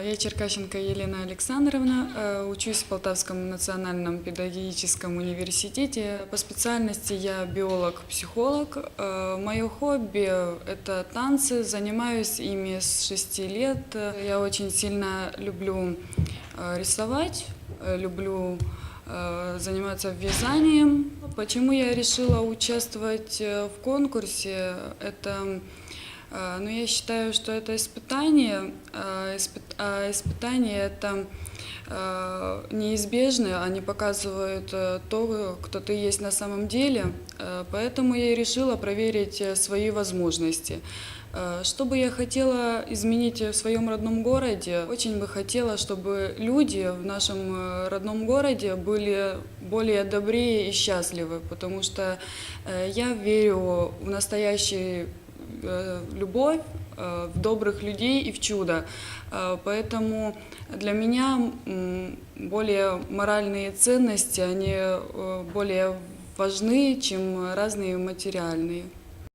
Э, Я Черкащенко Елена Александровна, э, учусь в Полтавском национальном педагогическом университете. По специальности я биолог-психолог. Мое хобби – это танцы, занимаюсь ими с 6 лет. Я очень сильно люблю э, рисовать, э, люблю э, заниматься вязанием. Почему я решила участвовать э, в конкурсе? Это Э, Ну, я считаю, что это испытание, испыт- а испытания это неизбежны, они показывают то, кто ты есть на самом деле, поэтому я и решила проверить свои возможности. Что бы я хотела изменить в своем родном городе? Очень бы хотела, чтобы люди в нашем родном городе были более добрее и счастливы, потому что я верю в настоящий любовь, э, в добрых людей и в чудо. Э, Поэтому для меня более моральные ценности, они э, более важны, чем разные материальные.